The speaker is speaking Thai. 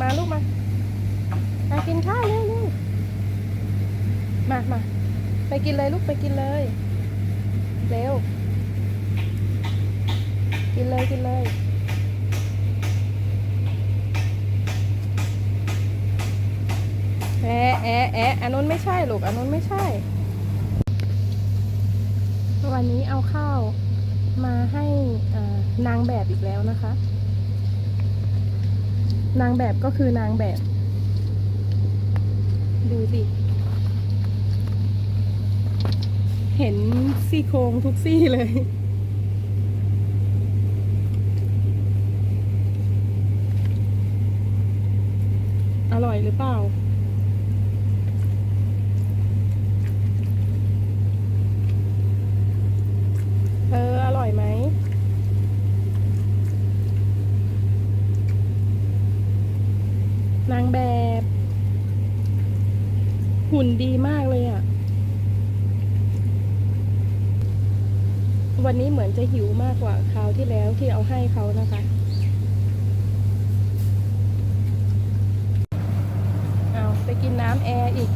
มาลูกมา มากินข้าวเร็วเร็วมามาไปกินเลยลูกไปกินเลย เร็ว กินเลยกินเลยแอะแอะแอะอันนู้นไม่ใช่ลูกอันนู้นไม่ใช่ วันนี้เอาข้าวมาให้เอ่อนางแบบอีกแล้วนะคะ นางแบบก็คือนางแบบ ดูสิเห็นซี่โครงทุกซี่เลย อร่อยหรือเปล่า เออ อร่อยไหม นางแบบ หุ่นดีมากเลยอะ่ะ วันนี้เหมือนจะหิวมากกว่าคราวที่แล้วที่เอาให้เขานะคะเอาไปกินน้ำแอร์อีก